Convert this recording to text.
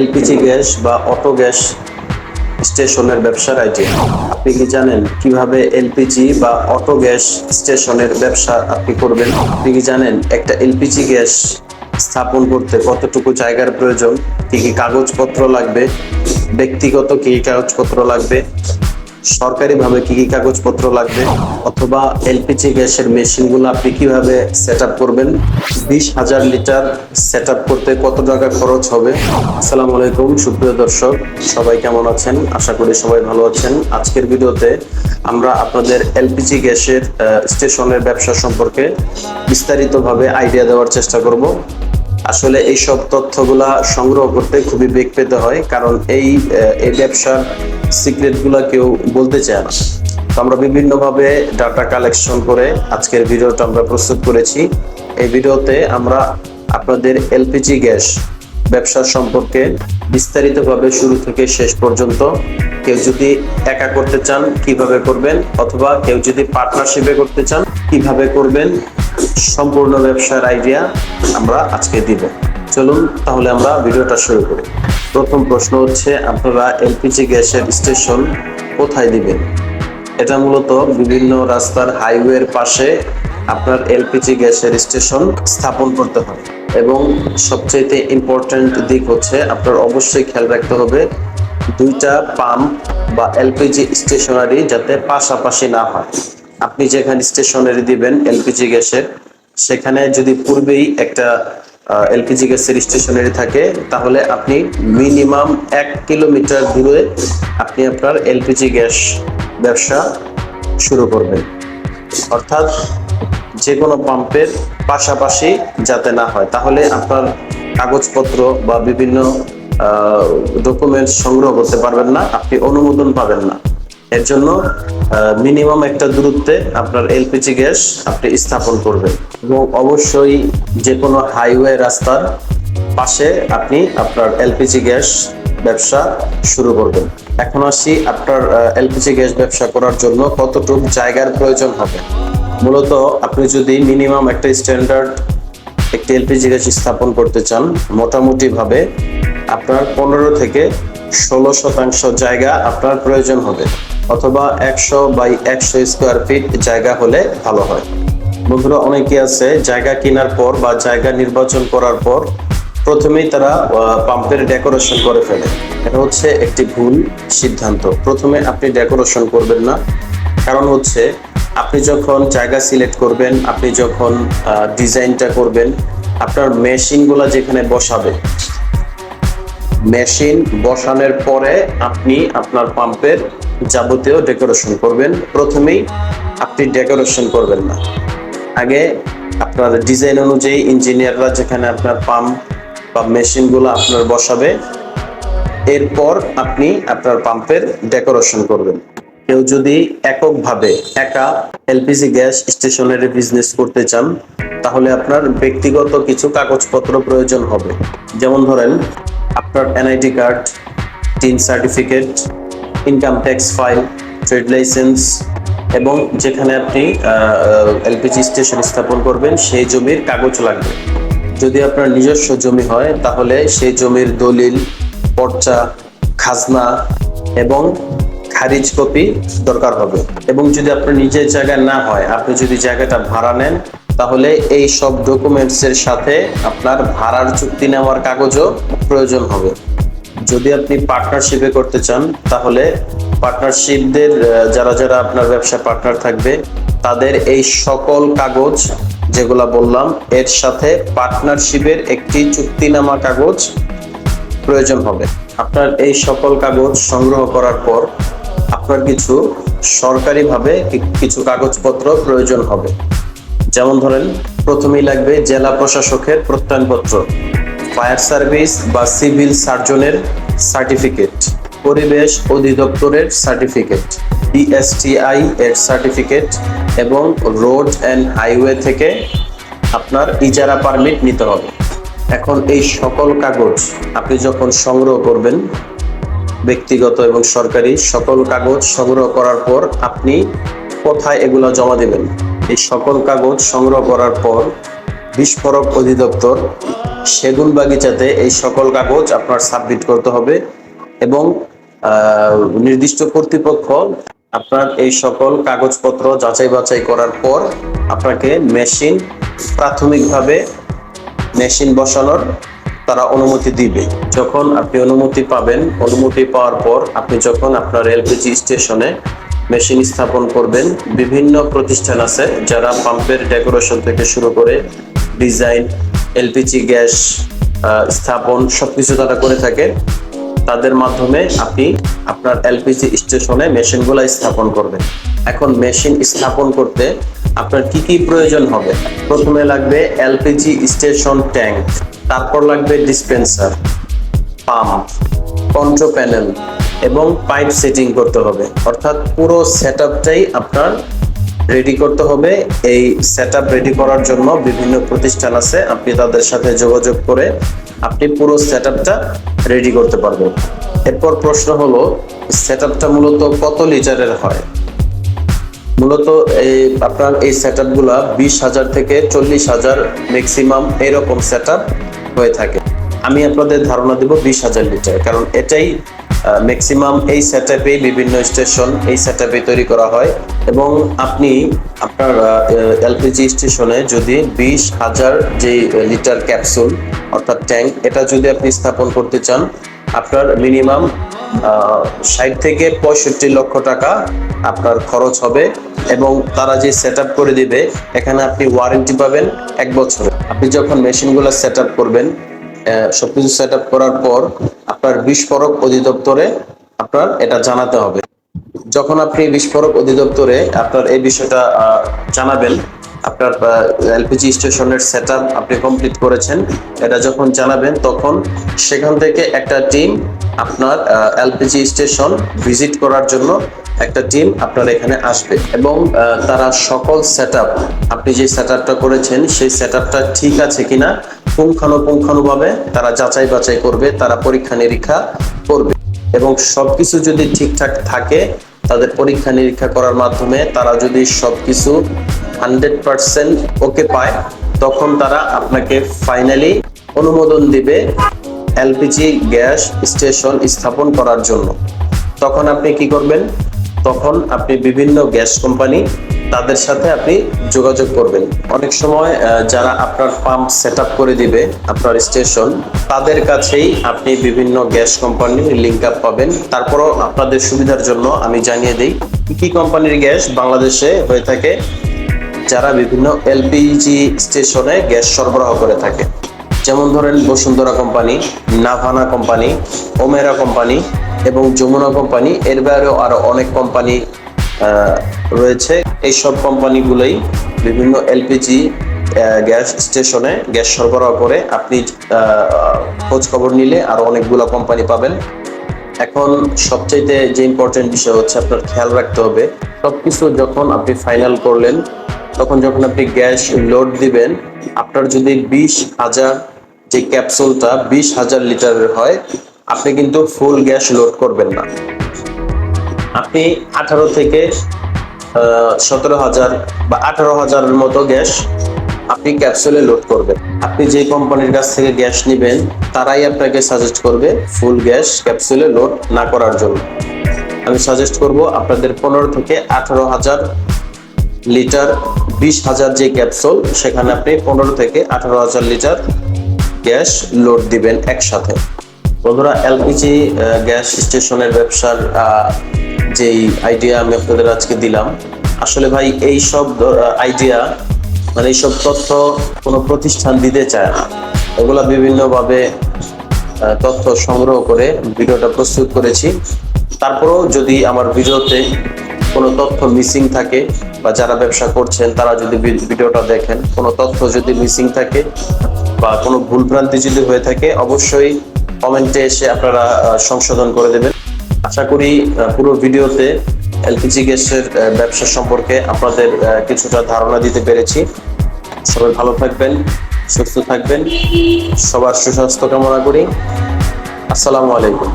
LPG gas বা auto gas স্টেশনের ব্যবসার আইডিয়া আপনি কি জানেন কীভাবে এলপিজি বা অটো গ্যাস স্টেশনের ব্যবসা আপনি করবেন? আপনি কি জানেন একটা এলপিজি গ্যাস স্থাপন করতে কতটুকু জায়গার প্রয়োজন? কি কি কাগজপত্র লাগবে? ব্যক্তিগত কি কি কাগজপত্র লাগবে? সরকারিভাবে কি কি কাগজপত্র লাগবে? অথবা এলপিজি গ্যাসের মেশিনগুলো আপনি কীভাবে সেট করবেন? বিশ হাজার লিটার সেট করতে কত টাকা খরচ হবে? আসসালামু আলাইকুম, সুপ্রিয় দর্শক, সবাই কেমন আছেন? আশা করি সবাই ভালো আছেন। আজকের ভিডিওতে আমরা আপনাদের এলপিজি গ্যাসের স্টেশনের ব্যবসা সম্পর্কে বিস্তারিতভাবে আইডিয়া দেওয়ার চেষ্টা করব। আসলে এই সব তথ্যগুলা সংগ্রহ করতে খুবই বেগ পেতে হয়, কারণ এই এই ব্যবসার সিক্রেটগুলা কেউ বলতে চায় না। আমরা বিভিন্নভাবে ডাটা কালেকশন করে আজকের ভিডিওটা আমরা প্রস্তুত করেছি। এই ভিডিওতে আমরা আপনাদের এলপিজি গ্যাস ব্যবসা সম্পর্কে বিস্তারিতভাবে শুরু থেকে শেষ পর্যন্ত কেউ যদি একা করতে চান কীভাবে করবেন, অথবা কেউ যদি পার্টনারশিপে করতে চান কীভাবে করবেন সম্পূর্ণ ব্যবসার আইডিয়া আমরা আজকে দিব। চলুন তাহলে আমরা ভিডিওটা শুরু করি। প্রথম প্রশ্ন হচ্ছে, আপনারা এলপিজি গ্যাসের স্টেশন কোথায় দিবেন? এটা মূলত বিভিন্ন রাস্তার হাইওয়ের পাশে আপনার এলপিজি গ্যাসের স্টেশন স্থাপন করতে হয় এবং সবচেয়ে ইম্পর্টেন্ট দিক হচ্ছে, আপনার অবশ্যই খেয়াল রাখতে হবে, দুইটা পাম্প বা এলপিজি স্টেশনারি যাতে পাশাপাশি না হয়। আপনি যেখানে স্টেশনারি দিবেন এলপিজি গ্যাসের, সেখানে যদি পূর্বেই একটা এলপিজি গ্যাসের স্টেশনারি থাকে, তাহলে আপনি মিনিমাম এক কিলোমিটার দূরে আপনি আপনার এলপিজি গ্যাস ব্যবসা শুরু করবেন। অর্থাৎ যে কোনো পাম্পের পাশাপাশি যাতে না হয়, তাহলে আপনার কাগজপত্র বা বিভিন্ন ডকুমেন্টস সংগ্রহ করতে পারবেন না, আপনি অনুমোদন পাবেন না। এর জন্য মিনিমাম একটা দূরত্বে আপনার এলপিজি গ্যাস আপনি স্থাপন করবেন। এবং অবশ্যই যে কোনো হাইওয়ে রাস্তার পাশে আপনি আপনার এলপিজি গ্যাস ব্যবসা শুরু করবেন। এখন আসি আপনার এলপিজি গ্যাস ব্যবসা করার জন্য কতটুকু জায়গার প্রয়োজন হবে। মূলত আপনি যদি মিনিমাম একটা স্ট্যান্ডার্ড একটি এলপিজি গ্যাস স্থাপন করতে চান, মোটামুটিভাবে আপনার পনেরো থেকে ষোলো শতাংশ জায়গা আপনার প্রয়োজন হবে। অথবা একশো বাই একশো স্কোয়ার ফিট জায়গা হলে ভালো হয়। বন্ধুরা অনেকে আছে জায়গা কেনার পর বা জায়গা নির্বাচন করার পর প্রথমেই তারা পাম্পের ডেকোরেশন করে ফেলে। এটা হচ্ছে একটি ভুল সিদ্ধান্ত। প্রথমে আপনি ডেকোরেশন করবেন না। কারণ হচ্ছে আপনি যখন জায়গা সিলেক্ট করবেন, আপনি যখন ডিজাইনটা করবেন, আপনার মেশিনগুলো যেখানে বসাবে, মেশিন বসানোর পরে আপনি আপনার পাম্পের যাবতীয় ডেকোরেশন করবেন। প্রথমেই আপনি ডেকোরেশন করবেন না। আগে আপনার ডিজাইন অনুযায়ী ইঞ্জিনিয়াররা যেখানে আপনার পাম্প বা মেশিনগুলো আপনার বসাবে, এরপর আপনি আপনার পাম্পের ডেকোরেশন করবেন। কেউ যদি এককভাবে একা এলপিজি গ্যাস স্টেশনারি বিজনেস করতে চান, তাহলে আপনার ব্যক্তিগত কিছু কাগজপত্র প্রয়োজন হবে। যেমন ধরেন, আপনার NID card TIN certificate income tax file trade licence এবং যেখানে আপনি এলপিজি স্টেশন স্থাপন করবেন, সেই জমির কাগজ লাগবে। যদি আপনার নিজস্ব জমি হয়, তাহলে সেই জমির দলিল, পর্চা, খাজনা এবং খারিজ কপি দরকার হবে। এবং যদি আপনার নিজের জায়গায় না হয়, আপনি যদি জায়গাটা ভাড়া নেন, তাহলে এই সব ডকুমেন্টস এর সাথে আপনার ভাড়ার চুক্তি নেওয়ার কাগজও প্রয়োজন হবে। যদি আপনি পার্টনারশিপে করতে চান, তাহলে পার্টনারশিপদের যারা যারা আপনার ব্যবসা পার্টনার থাকবে, তাদের এই সকল কাগজ যেগুলা বললাম, এর সাথে পার্টনারশিপের একটি চুক্তিনামা কাগজ প্রয়োজন হবে। আপনার এই সকল কাগজ সংগ্রহ করার পর আপনার কিছু সরকারিভাবে কিছু কাগজপত্র প্রয়োজন হবে। যেমন ধরেন, প্রথমেই লাগবে জেলা প্রশাসকের প্রত্যয়নপত্র। ফায়ার সার্ভিস বা সিভিল সার্জনের সার্টিফিকেট, পরিবেশ অধিদপ্তরের সার্টিফিকেট বিএসটিআই এর সার্টিফিকেট এবং রোড অ্যান্ড হাইওয়ে থেকে আপনার ইজারা পারমিট নিতে হবে। এখন এই সকল কাগজ আপনি যখন সংগ্রহ করবেন, ব্যক্তিগত এবং সরকারি সকল কাগজ সংগ্রহ করার পর আপনি কোথায় এগুলো জমা দেবেন? এই সকল কাগজ সংগ্রহ করার পর বিস্ফোরক অধিদপ্তর সেগুন বাগিচাতে এই সকল কাগজ আপনার সাবমিট করতে হবে এবং নির্দিষ্ট কর্তৃপক্ষ আপনার এই সকল কাগজপত্র যাচাই বাছাই করার পর আপনাকে মেশিন প্রাথমিকভাবে মেশিন বসানোর তারা অনুমতি দিবে। যখন আপনি অনুমতি পাবেন, অনুমতি পাওয়ার পর আপনি যখন আপনার এলপিজি স্টেশনে মেশিন স্থাপন করবেন, বিভিন্ন প্রতিষ্ঠান আছে যারা পাম্পের ডেকোরেশন থেকে শুরু করে ডিজাইন এলপিজি গ্যাস স্থাপন, সবকিছু তারা করে থাকে। তাদের মাধ্যমে আপনি আপনার এলপিজি স্টেশনে মেশিনগুলো স্থাপন করবেন। এখন মেশিন স্থাপন করতে আপনার কি কি প্রয়োজন হবে? প্রথমে লাগবে এলপিজি স্টেশন ট্যাঙ্ক, তারপর লাগবে ডিসপেন্সার, পাম্প, কন্ট্রো প্যানেল এবং পাইপ সেটিং করতে হবে। অর্থাৎ পুরো সেটআপটাই আপনার রেডি করতে হবে। এই সেটআপ রেডি করার জন্য বিভিন্ন প্রতিষ্ঠান আছে। আপনি তাদের সাথে যোগাযোগ করে আপনি পুরো সেটআপটা রেডি করতে পারবেন। এরপর প্রশ্ন হলো সেটআপটা মূলত কত লিটারের হয়? মূলত এই আপনার এই সেটআপগুলা বিশ হাজার থেকে চল্লিশ হাজার ম্যাক্সিমাম এরকম সেটআপ হয়ে থাকে। আমি আপনাদের ধারণা দেব বিশ হাজার লিটার, কারণ এটাই ম্যাক্সিমাম এই সেটআপে বিভিন্ন স্টেশন এই সেটআপে তৈরি করা হয়। এবং আপনি আপনার এলপিজি স্টেশনে যদি বিশ হাজার যে লিটার ক্যাপসুল অর্থাৎ ট্যাঙ্ক এটা যদি আপনি স্থাপন করতে চান আপনার মিনিমাম ষাট থেকে পঁয়ষট্টি লক্ষ টাকা আপনার খরচ হবে এবং তারা যে সেট করে দিবে এখানে আপনি ওয়ারেন্টি পাবেন এক বছরে। আপনি যখন মেশিনগুলো সেট করবেন আহ, সবকিছু সেট করার পর আপনার বিস্ফোরক অধিদপ্তরে আপনার এটা জানাতে হবে। যখন আপনি বিস্ফোরক অধিদপ্তরে আপনার এই বিষয়টা জানাবেন, আপনার এলপিজি স্টেশনের সেট আপনি কমপ্লিট করেছেন, এটা যখন জানাবেন, তখন সেখান থেকে একটা টিম আপনার এলপিজি স্টেশন ভিজিট করার জন্য একটা টিম আপনার এখানে আসবে। এবং তারা সকল সেট আপনি যে সেট করেছেন, সেই সেট ঠিক আছে কিনা, পুঙ্খানুপুঙ্খানুভাবে তারা যাচাই বাছাই করবে, তারা পরীক্ষা নিরীক্ষা করবে। এবং সবকিছু যদি ঠিকঠাক থাকে তাদের পরীক্ষা নিরীক্ষা করার মাধ্যমে তারা যদি সবকিছু হান্ড্রেড পারসেন্ট ওকে পায়, তখন তারা আপনাকে ফাইনালি অনুমোদন দিবে এলপিজি গ্যাস স্টেশন স্থাপন করার জন্য। তখন আপনি কি করবেন? তখন আপনি বিভিন্ন গ্যাস কোম্পানি তাদের সাথে আপনি যোগাযোগ করবেন। অনেক সময় যারা আপনার পাম্প সেট করে দিবে, আপনার স্টেশন, তাদের কাছেই আপনি বিভিন্ন গ্যাস কোম্পানির লিঙ্ক আপ পাবেন। তারপরও আপনাদের সুবিধার জন্য আমি জানিয়ে দিই, কি কি কোম্পানির গ্যাস বাংলাদেশে হয়ে থাকে, যারা বিভিন্ন এলপিজি স্টেশনে গ্যাস সরবরাহ করে থাকে। যেমন ধরেন Bashundhara company, Navana company, Omera company এবং যমুনা কোম্পানি এর বাইরেও আরও অনেক কোম্পানি রয়েছে। এই সব কোম্পানিগুলোই বিভিন্ন এলপিজি গ্যাস স্টেশনে গ্যাস সরবরাহ করে আপনি খোঁজ খবর নিলে আরও অনেকগুলো কোম্পানি পাবেন। এখন সবচাইতে যে ইম্পর্টেন্ট বিষয় হচ্ছে আপনার খেয়াল রাখতে হবে, সবকিছু যখন আপনি ফাইনাল করলেন, তখন যখন আপনি গ্যাস লোড দিবেন, আপনার যদি বিশ হাজার যে ক্যাপসুলটা বিশ হাজার লিটারের হয় আপনি কিন্তু ফুল গ্যাস লোড করবেন না। আপনি আঠারো থেকে সতেরো হাজার বা আঠারো হাজারের মতো গ্যাস আপনি ক্যাপসুলে লোড করবেন। আপনি যে কোম্পানির কাছ থেকে গ্যাস নেবেন, তারাই আপনাকে সাজেস্ট করবে ফুল গ্যাস ক্যাপসুলে লোড না করার জন্য। আমি সাজেস্ট করব আপনাদের পনেরো থেকে আঠারো হাজার লিটার, বিশ হাজার যে ক্যাপসুল সেখানে আপনি পনেরো থেকে আঠারো হাজার লিটার গ্যাস লোড দিবেন একসাথে। বন্ধুরা, এলপিজি গ্যাস স্টেশনের ব্যবসার যেই আইডিয়া আমি আপনাদের আজকে দিলাম, আসলে ভাই এই সব আইডিয়া মানে এইসব তথ্য কোনো প্রতিষ্ঠান দিতে চায় না। এগুলা বিভিন্নভাবে তথ্য সংগ্রহ করে ভিডিওটা প্রস্তুত করেছি। তারপরেও যদি আমার ভিডিওতে কোনো তথ্য মিসিং থাকে বা যারা ব্যবসা করছেন, তারা যদি ভিডিওটা দেখেন, কোনো তথ্য যদি মিসিং থাকে বা কোনো ভুলভ্রান্তি যদি হয়ে থাকে, অবশ্যই কমেন্টে এসে আপনারা সংশোধন করে দেবেন। আশা করি পুরো ভিডিওতে এলপিজি গ্যাসের ব্যবসা সম্পর্কে আপনাদের কিছুটা ধারণা দিতে পেরেছি। সবাই ভালো থাকবেন, সুস্থ থাকবেন। সবার সুস্বাস্থ্য কামনা করি। আসসালামু আলাইকুম।